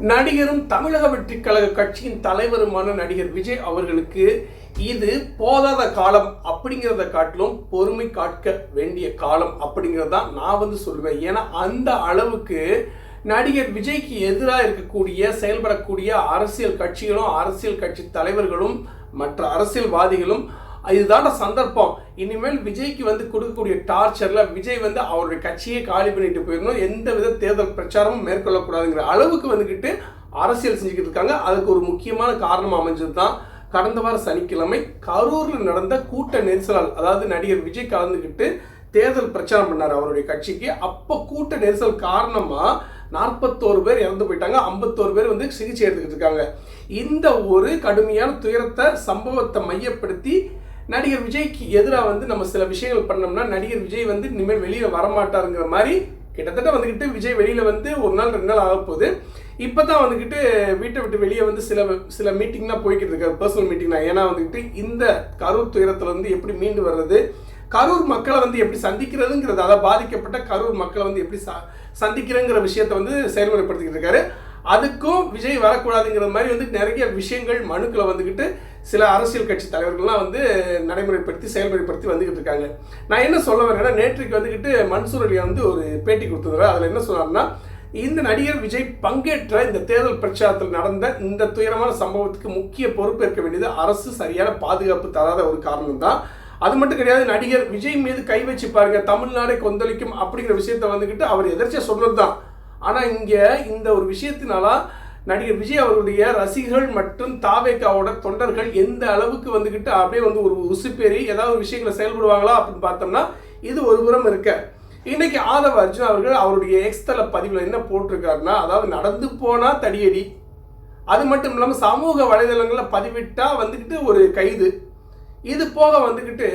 நடிகரும் தமிழக வெற்றி கழக கட்சியின் தலைவருமான நடிகர் விஜய் அவர்களுக்கு இது போதாத காலம் அப்படிங்கிறத காட்டிலும் பொறுமை காக்க வேண்டிய காலம் அப்படிங்கிறது தான் நான் வந்து சொல்லுவேன். ஏன்னா அந்த அளவுக்கு நடிகர் விஜய்க்கு எதிராக இருக்கக்கூடிய செயல்படக்கூடிய அரசியல் கட்சிகளும் அரசியல் கட்சி தலைவர்களும் மற்ற அரசியல்வாதிகளும் இதுதான சந்தர்ப்பம். இனிமேல் விஜய்க்கு வந்து கொடுக்கக்கூடிய டார்ச்சரில் விஜய் வந்து அவருடைய கட்சியை காலி பண்ணிட்டு போயிடணும். எந்த வித தேர்தல் பிரச்சாரமும் மேற்கொள்ளக்கூடாதுங்கிற அளவுக்கு வந்துக்கிட்டு அரசியல் செஞ்சுக்கிட்டு இருக்காங்க. அதுக்கு ஒரு முக்கியமான காரணம் அமைஞ்சது தான் கடந்த வார சனிக்கிழமை கரூரில் நடந்த கூட்ட நெரிசலால் அதாவது நடிகர் விஜய் கலந்துக்கிட்டு தேர்தல் பிரச்சாரம் பண்ணார் அவருடைய கட்சிக்கு. அப்போ கூட்ட நெரிசல் காரணமாக நாற்பத்தோரு பேர் இறந்து போயிட்டாங்க. ஐம்பத்தோரு பேர் வந்து சிகிச்சை எடுத்துக்கிட்டு இருக்காங்க. இந்த ஒரு கடுமையான துயரத்தை சம்பவத்தை மையப்படுத்தி நடிகர் விஜய்க்கு எதிராக வந்து நம்ம சில விஷயங்கள் பண்ணோம்னா நடிகர் விஜய் வந்து இனிமேல் வெளியில் வரமாட்டாருங்கிற மாதிரி கிட்டத்தட்ட வந்துக்கிட்டு விஜய் வெளியில் வந்து ஒரு நாள் ரெண்டு நாள் ஆக போகுது இப்போ தான் வந்துக்கிட்டு வீட்டை விட்டு வெளியே வந்து சில சில மீட்டிங்லாம் போய்கிட்டு இருக்காரு பர்சனல் மீட்டிங்னா ஏன்னா வந்துக்கிட்டு இந்த கரூர் துயரத்தில் வந்து எப்படி மீண்டு வர்றது கரூர் மக்களை வந்து எப்படி சந்திக்கிறதுங்கிறது அதாவது பாதிக்கப்பட்ட கரூர் மக்களை வந்து எப்படி ச சந்திக்கிறங்கிற விஷயத்தை வந்து செயல்முறைப்படுத்திக்கிட்டு இருக்காரு. அதுக்கும் விஜய் வரக்கூடாதுங்கிற மாதிரி வந்து நிறைய விஷயங்கள் மனுக்களை வந்துக்கிட்டு சில அரசியல் கட்சி தலைவர்கள்லாம் வந்து நடைமுறைப்படுத்தி செயல்முறைப்படுத்தி வந்துக்கிட்டு இருக்காங்க. நான் என்ன சொல்ல வரேன்னா நேற்றுக்கு வந்துக்கிட்டு மன்சூர் அலியா வந்து ஒரு பேட்டி கொடுத்துருந்தாரு. அதில் என்ன சொன்னார்னா இந்த நடிகர் விஜய் பங்கேற்ற இந்த தேர்தல் பிரச்சாரத்தில் நடந்த இந்த துயரமான சம்பவத்துக்கு முக்கிய பொறுப்பேற்க வேண்டியது அரசு சரியான பாதுகாப்பு தராத ஒரு காரணம் தான். அது மட்டும் கிடையாது நடிகர் விஜய் மீது கை வச்சு பாருங்க தமிழ்நாடை கொந்தளிக்கும் அப்படிங்கிற விஷயத்த வந்துக்கிட்டு அவர் எதிர்த்து சொன்னது தான் ஆனால் இங்கே இந்த ஒரு விஷயத்தினால நடிகர் விஜய் அவருடைய ரசிகர்கள் மற்றும் தாவேக்காவோட தொண்டர்கள் எந்த அளவுக்கு வந்துக்கிட்டு அப்படியே வந்து ஒரு உசுப்பேறி ஏதாவது ஒரு விஷயங்களை செயல்படுவாங்களா அப்படின்னு பார்த்தோம்னா இது ஒரு புறம் இருக்க. இன்னைக்கு ஆதவ அர்ஜுன் அவர்கள் அவருடைய எக்ஸ்தல பதிவில் என்ன போட்டிருக்காருன்னா அதாவது நடந்து போனால் தடியடி அது மட்டும் இல்லாமல் சமூக வலைதளங்களில் பதிவிட்டால் வந்துக்கிட்டு ஒரு கைது. இது போக வந்துக்கிட்டு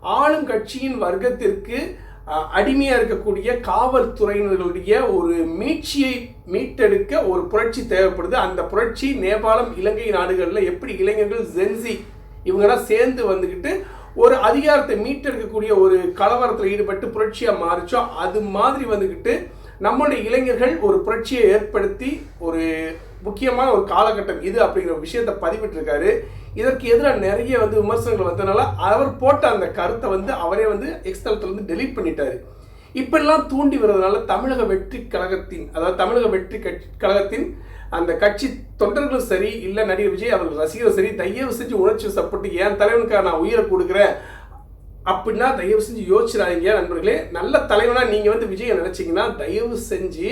ஆளும் கட்சியின் வர்க்கத்திற்கு அடிமையாக இருக்கக்கூடிய காவல்துறையினர்களுடைய ஒரு மீட்சியை மீட்டெடுக்க ஒரு புரட்சி தேவைப்படுது. அந்த புரட்சி நேபாளம் இலங்கை நாடுகளில் எப்படி இளைஞர்கள் ஜென்சி இவங்கெல்லாம் சேர்ந்து வந்துக்கிட்டு ஒரு அதிகாரத்தை மீட்டெடுக்கக்கூடிய ஒரு கலவரத்தில் ஈடுபட்டு புரட்சியாக மாறிச்சோ அது மாதிரி வந்துக்கிட்டு நம்மளுடைய இளைஞர்கள் ஒரு புரட்சியை ஏற்படுத்தி ஒரு முக்கியமான ஒரு காலகட்டம் இது அப்படிங்கிற ஒரு விஷயத்தை பதிவிட்டிருக்காரு. இதற்கு எதிராக நிறைய வந்து விமர்சனங்கள் வந்ததுனால அவர் போட்ட அந்த கருத்தை வந்து அவரே வந்து எக்ஸ்தலத்துலேருந்து டெலீட் பண்ணிட்டாரு. இப்படிலாம் தூண்டி வருவதனால தமிழக வெற்றி கழகத்தின் அதாவது தமிழக வெற்றி கட்சி கழகத்தின் அந்த கட்சி தொண்டர்களும் சரி இல்லை நடிகர் விஜய் அவர்கள் ரசிகரும் சரி தயவு செஞ்சு உணர்ச்சி சப்பட்டு என் தலைவனுக்காக நான் உயிரை கொடுக்குறேன்? அப்படின்னா தயவு செஞ்சு யோசிச்சிடாதீங்க நண்பர்களே. நல்ல தலைவனாக நீங்கள் வந்து விஜயை நினச்சிங்கன்னா தயவு செஞ்சு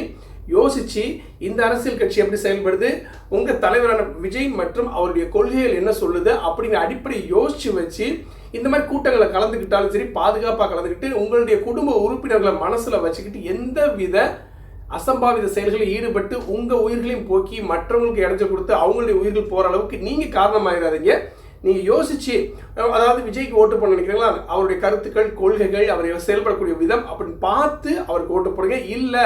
யோசித்து இந்த அரசியல் கட்சி எப்படி செயல்படுது உங்கள் தலைவரான விஜய் மற்றும் அவருடைய கொள்கைகள் என்ன சொல்லுது அப்படிங்கிற அடிப்படையை யோசித்து வச்சு இந்த மாதிரி கூட்டங்களை கலந்துக்கிட்டாலும் சரி பாதுகாப்பாக கலந்துக்கிட்டு உங்களுடைய குடும்ப உறுப்பினர்களை மனசில் வச்சுக்கிட்டு எந்த வித அசம்பாவித செயல்களில் ஈடுபட்டு உங்கள் உயிர்களையும் போக்கி மற்றவங்களுக்கு இடைஞ்ச கொடுத்து அவங்களுடைய உயிர்கள் போகிற அளவுக்கு நீங்கள் காரணமாயிடாதீங்க நீங்கள் யோசிச்சு அதாவது விஜய்க்கு ஓட்டு பண்ண நினைக்கிறீங்களா? அவருடைய கருத்துக்கள் கொள்கைகள் அவர் செயல்படக்கூடிய விதம் அப்படின்னு பார்த்து அவருக்கு ஓட்டு போடுங்க. இல்லை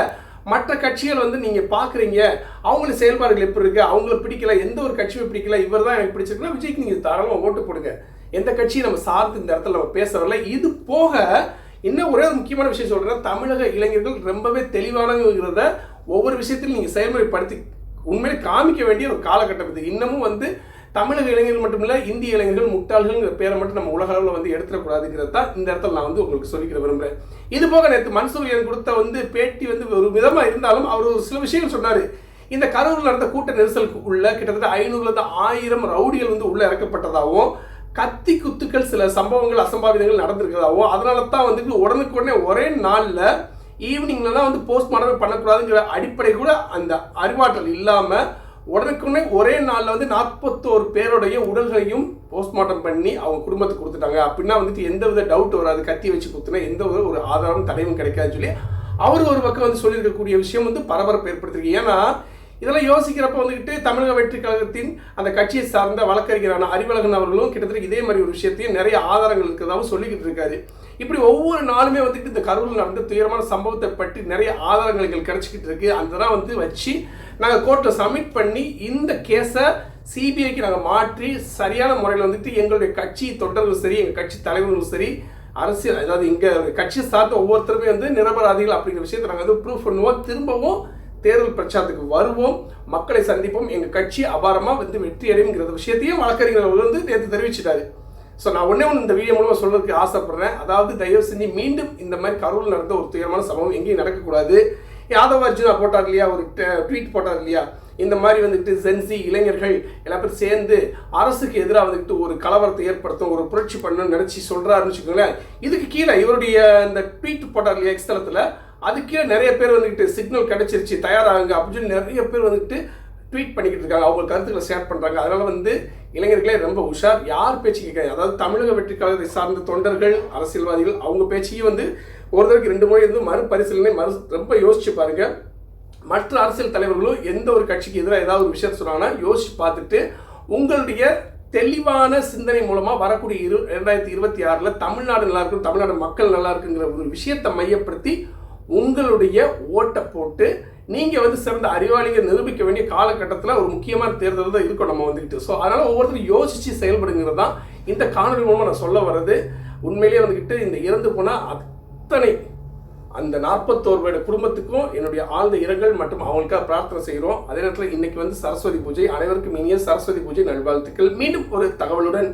மற்ற கட்சிகள் வந்து நீங்கள் பார்க்குறீங்க அவங்களுடைய செயல்பாடுகள் எப்படி இருக்குது அவங்கள பிடிக்கல எந்த ஒரு கட்சியும் பிடிக்கல இவர் தான் எனக்கு பிடிச்சிருக்குன்னா விஜய்க்கு நீங்கள் தாராளமாக ஓட்டு போடுங்க. எந்த கட்சியும் நம்ம சார்ந்து இந்த இடத்துல நம்ம பேச வரல இது போக இன்னும் ஒரே ஒரு முக்கியமான விஷயம் சொல்றேன். தமிழக இளைஞர்கள் ரொம்பவே தெளிவானவங்கிறத ஒவ்வொரு விஷயத்திலும் நீங்கள் செயல்முறைப்படுத்தி உண்மையிலே காமிக்க வேண்டிய ஒரு காலகட்டம் இது. இன்னமும் வந்து தமிழக இளைஞர்கள் மட்டுமில்ல இந்திய இளைஞர்கள் முட்டாள்கள்ங்கிற பேரை மட்டும் நம்ம உலக அளவில் வந்து எடுத்துடக்கூடாதுங்கிறது தான் இந்த இடத்துல நான் வந்து உங்களுக்கு சொல்லிக்கிற விரும்புகிறேன் இது போக நேற்று மன்சூர் என் கொடுத்த வந்து பேட்டி வந்து ஒரு விதமாக இருந்தாலும் அவர் ஒரு சில விஷயங்கள் சொன்னார். இந்த கரூரில் நடந்த கூட்ட நெரிசலுக்கு உள்ள கிட்டத்தட்ட ஐநூறுலேருந்து ஆயிரம் ரவுடிகள் வந்து உள்ளே இறக்கப்பட்டதாகவும் கத்தி குத்துக்கள் சில சம்பவங்கள் அசம்பாவிதங்கள் நடந்திருக்கிறதாகவும் அதனால தான் வந்துட்டு உடனுக்குடனே ஒரே நாளில் ஈவினிங்ல தான் வந்து போஸ்ட்மார்ட்டமே பண்ணக்கூடாதுங்கிற அடிப்படை கூட அந்த அறிவாற்றல் இல்லாமல் உடனுக்குடனே ஒரே நாளில் வந்து நாற்பத்தோரு பேருடைய உடல்களையும் போஸ்ட்மார்ட்டம் பண்ணி அவங்க குடும்பத்துக்கு கொடுத்துட்டாங்க. அப்படின்னா வந்துட்டு எந்த வித டவுட் வராது. கத்தி வச்சு குத்துனா எந்த ஒரு ஒரு ஆதாரமும் தடையும் கிடைக்காதுன்னு சொல்லி அவர் ஒரு பக்கம் வந்து சொல்லியிருக்கக்கூடிய விஷயம் வந்து பரபரப்பு ஏற்படுத்திருக்கு ஏன்னா இதெல்லாம் யோசிக்கிறப்ப வந்துக்கிட்டு தமிழக வெற்றி கழகத்தின் அந்த கட்சியை சார்ந்த வழக்கறிஞரான அறிவழகன் அவர்களும் கிட்டத்தட்ட இதே மாதிரி ஒரு விஷயத்தையும் நிறைய ஆதாரங்கள் இருக்கிறதாவும் சொல்லிக்கிட்டு இருக்காரு. இப்படி ஒவ்வொரு நாளுமே வந்துட்டு இந்த கரூரில் நடந்த துயரமான சம்பவத்தை பற்றி நிறைய ஆதாரங்கள் எங்களுக்கு கிடைச்சிக்கிட்டு இருக்கு. அதெல்லாம் வந்து வச்சு நாங்கள் கோர்ட்டை சப்மிட் பண்ணி இந்த கேஸை சிபிஐக்கு நாங்கள் மாற்றி சரியான முறையில் வந்துட்டு எங்களுடைய கட்சி தொண்டர்களும் சரி எங்கள் கட்சி தலைவர்களும் சரி அரசியல் அதாவது இங்கே கட்சி சார்ந்த ஒவ்வொருத்தருமே வந்து நிரபராதிகள் அப்படிங்கிற விஷயத்தை நாங்கள் வந்து ப்ரூவ் பண்ணுவோம். திரும்பவும் தேர்தல் பிரச்சாரத்துக்கு வருவோம் மக்களை சந்திப்போம் எங்கள் கட்சி அபாரமாக வந்து வெற்றி அடையுங்கிற விஷயத்தையும் வழக்கறிஞர் அவர் வந்து நேற்று தெரிவிச்சிட்டாரு. ஸோ நான் ஒன்றே ஒன்று இந்த வீடியோ மூலமாக சொல்றதுக்கு ஆசைப்படுறேன். அதாவது தயவு செஞ்சு மீண்டும் இந்த மாதிரி கரூரில் நடந்த ஒரு துயரமான சம்பவம் எங்கேயும் நடக்கக்கூடாது. யாதவ் அர்ஜுனா போட்டார் இல்லையா? ஒரு ட்வீட் போட்டார் இல்லையா? இந்த மாதிரி வந்துட்டு ஜென்சி இளைஞர்கள் எல்லா பேரும் சேர்ந்து அரசுக்கு எதிராக வந்துட்டு ஒரு கலவரத்தை ஏற்படுத்தும் ஒரு புரட்சி பண்ணணும்னு நினச்சி சொல்கிறாருன்னு வச்சுக்கோங்களேன். இதுக்கு கீழே இவருடைய இந்த ட்வீட் போட்டார் இல்லையா எக்ஸ்தலத்தில் அதுக்கே நிறைய பேர் வந்துட்டு சிக்னல் கிடைச்சிருச்சு தயாராகுங்க அப்படின்னு சொல்லி நிறைய பேர் வந்துட்டு ட்வீட் பண்ணிக்கிட்டு இருக்காங்க. அவங்க கருத்துக்களை ஷேர் பண்ணுறாங்க அதனால் வந்து இளைஞர்களே ரொம்ப உஷார். யார் பேச்சு கேட்காது. அதாவது தமிழக வெற்றி கழகத்தை சார்ந்த தொண்டர்கள் அரசியல்வாதிகள் அவங்க பேச்சையும் வந்து ஒரு தடவைக்கு ரெண்டு முறை வந்து மறுபரிசீலனை மறு ரொம்ப யோசிச்சு பாருங்க. மற்ற அரசியல் தலைவர்களும் எந்த ஒரு கட்சிக்கு எதிராக ஏதாவது ஒரு விஷயம் சொன்னாங்கன்னா யோசிச்சு பார்த்துட்டு உங்களுடைய தெளிவான சிந்தனை மூலமாக வரக்கூடிய இரு ரெண்டாயிரத்தி இருபத்தி ஆறில் தமிழ்நாடு நல்லா இருக்கும் தமிழ்நாடு மக்கள் நல்லா இருக்குங்கிற ஒரு விஷயத்தை மையப்படுத்தி உங்களுடைய ஓட்டை போட்டு நீங்கள் வந்து சிறந்த அறிவாளிங்க நிரூபிக்க வேண்டிய காலகட்டத்தில் ஒரு முக்கியமான தேர்தல் தான் இருக்கும் நம்ம வந்துக்கிட்டு ஸோ அதனால் ஒவ்வொருத்தரும் யோசித்து செயல்படுங்கிறது தான் இந்த காணொலி மூலமாக நான் சொல்ல வர்றது. உண்மையிலேயே வந்துக்கிட்டு இந்த இறந்து போனால் அத்தனை அந்த நாற்பத்தோரு குடும்பத்துக்கும் என்னுடைய ஆழ்ந்த இரங்கல் மற்றும் அவங்களுக்காக பிரார்த்தனை செய்கிறோம். அதே நேரத்தில் இன்னைக்கு வந்து சரஸ்வதி பூஜை அனைவருக்கும் இனிய சரஸ்வதி பூஜை நல்வாழ்த்துக்கள். மீண்டும் ஒரு தகவலுடன்